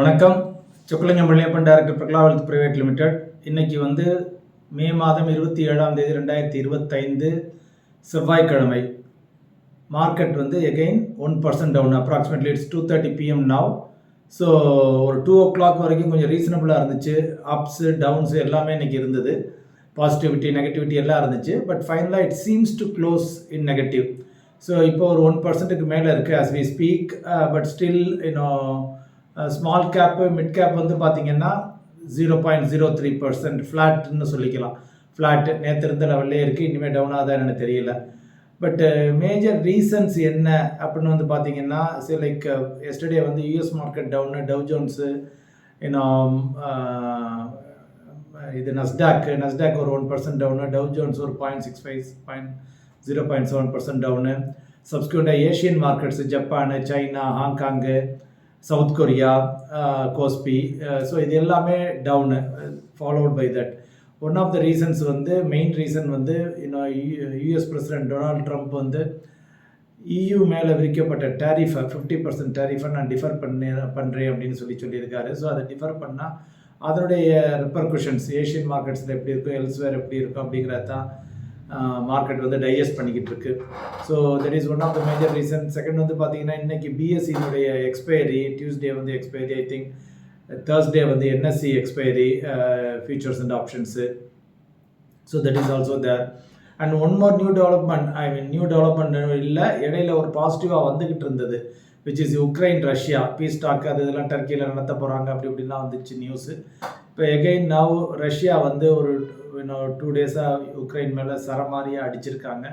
வணக்கம். Chockalingam Vellaiyappan director Prakala wealth private limited இன்னைக்கு வந்து மே மாதம் இருபத்தி ஏழாம் தேதி ரெண்டாயிரத்தி இருபத்தைந்து செவ்வாய்க்கிழமை. மார்க்கெட் வந்து again one percent down approximately it's two thirty PM now so ஒரு டூ ஓ கிளாக் வரைக்கும் கொஞ்சம் ரீசனபிளாக இருந்துச்சு. அப்ஸு டவுன்ஸு எல்லாமே இன்றைக்கி இருந்தது. பாசிட்டிவிட்டி நெகட்டிவிட்டி எல்லாம் இருந்துச்சு. பட் ஃபைனலாக it seems to close in negative so இப்போ ஒரு ஒன் பர்சன்ட்டுக்கு மேலே இருக்குது as we speak but still இன்னும் ஸ்மால் கேப்பு மிட் கேப் வந்து பார்த்தீங்கன்னா zero point zero three percent ஃப்ளாட்னு சொல்லிக்கலாம். ஃப்ளாட் நேற்று இருந்த லெவல்லே இருக்குது இனிமேல் டவுன் ஆகுதான்னு எனக்கு தெரியல. பட் மேஜர் ரீசன்ஸ் என்ன அப்படின்னு வந்து பார்த்தீங்கன்னா சரி லைக் எஸ்டர்டே வந்து US market down Dow Jones இன்னும் இது நஸ்டாக் நஸ்டாக் ஒரு one percent down Dow Jones ஒரு point six five point zero point seven percent down சப்ஸ்கியூண்டாக Asian markets Japan China Hong Kong South Korea Kospi so இது எல்லாமே down followed by that one of the reasons வந்து main reason வந்து இன்னும் US president Donald Trump வந்து இயு மேலே விரிக்கப்பட்ட டேரிஃபை fifty percent டேரிஃபை நான் differ பண்ண பண்ணுறேன் அப்படின்னு சொல்லி சொல்லியிருக்காரு. ஸோ அதை டிஃபர் பண்ணால் அதனுடைய ரெப்பர்குஷன்ஸ் ஏஷியன் மார்க்கெட்ஸில் எப்படி இருக்கும் எல்ஸ்வேர் எப்படி இருக்கும் அப்படிங்கிறத தான் மார்க்கெட் வந்து டைஜஸ்ட் பண்ணிக்கிட்டு இருக்கு so that is one of the major reason second வந்து பார்த்தீங்கன்னா இன்னைக்கு பிஎஸ்சியினுடைய எக்ஸ்பைரி டியூஸ்டே வந்து எக்ஸ்பைரி ஐ திங்க் தேர்ஸ்டே வந்து NSE expiry futures and options so that is also there and one more new development I mean new development இல்லை இடையில ஒரு பாசிட்டிவாக வந்துக்கிட்டு இருந்தது which is Ukraine Russia peace talk அது இதெல்லாம் டர்க்கியில் நடத்த போகிறாங்க அப்படி இப்படிலாம் வந்துச்சு நியூஸு இப்போ எகெயின் நவ் ரஷ்யா வந்து ஒரு இன்னும் டூ டேஸாக உக்ரைன் மேலே சரமாரியாக அடிச்சிருக்காங்க.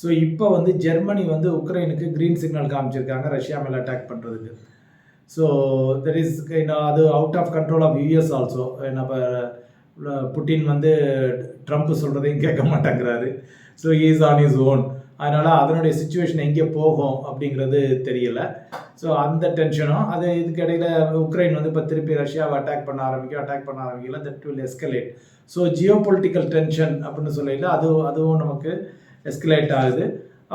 ஸோ இப்போ வந்து ஜெர்மனி வந்து உக்ரைனுக்கு க்ரீன் சிக்னல் காமிச்சிருக்காங்க ரஷ்யா மேலே அட்டாக் பண்ணுறதுக்கு ஸோ தெர் இஸ் அது out of control of US also நம்ம புட்டின் வந்து ட்ரம்ப் சொல்கிறதையும் கேட்க மாட்டேங்கிறாரு. So is on is own அதனால் அதனுடைய சுச்சுவேஷன் எங்கே போகும் அப்படிங்கிறது தெரியல. ஸோ அந்த டென்ஷனும் அது இதுக்கிடையில் உக்ரைன் வந்து இப்போ திருப்பி ரஷ்யாவை அட்டாக் பண்ண ஆரம்பிக்கும் அட்டாக் பண்ண ஆரம்பிக்கல that will escalate so geopolitical tension அப்படின்னு சொல்லல அது அதுவும் நமக்கு எஸ்கலேட் ஆகுது.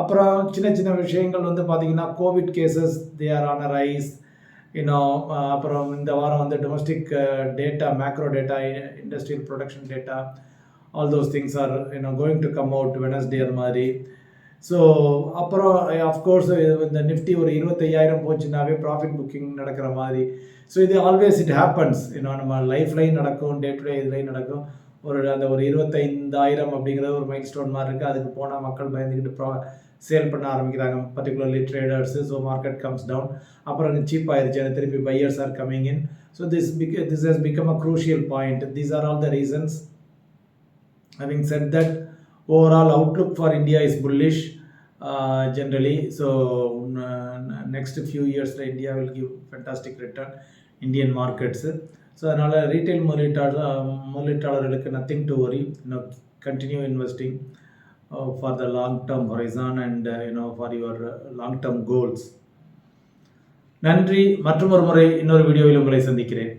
அப்புறம் சின்ன சின்ன விஷயங்கள் வந்து பார்த்திங்கன்னா COVID cases they are on rise இன்னும் அப்புறம் இந்த வாரம் வந்து domestic data macro data industrial production data all those things are you know going to come out Wednesday அது மாதிரி. ஸோ அப்புறம் அஃப்கோர்ஸ் இந்த நிஃப்டி ஒரு இருபத்தையாயிரம் போச்சுன்னாவே ப்ராஃபிட் புக்கிங் நடக்கிற மாதிரி. ஸோ இது ஆல்வேஸ் இட் ஹேப்பன்ஸ் இன்னும் நம்ம லைஃப்லையும் நடக்கும் டே டு டே இதுலையும் நடக்கும். ஒரு அந்த ஒரு இருபத்தைந்தாயிரம் அப்படிங்கிறது ஒரு மைல் ஸ்டோன் மாதிரி இருக்குது அதுக்கு போனால் மக்கள் பயந்துக்கிட்டு ப்ரா சேல் பண்ண ஆரம்பிக்கிறாங்க. Particularly traders so market comes down அப்புறம் சீப் ஆயிடுச்சு திருப்பி buyers are coming in so this big this has become a crucial point these are all the reasons having said that overall outlook for india is bullish uh, generally. So uh, next few years the india will give fantastic return indian markets. So அதனால் retail முதலீட்டாளர் முதலீட்டாளர்களுக்கு nothing to worry you know continue investing for the long term horizon and you know for your long term goals நன்றி. மற்றும் ஒரு முறை இன்னொரு வீடியோவில் உங்களை சந்திக்கிறேன்.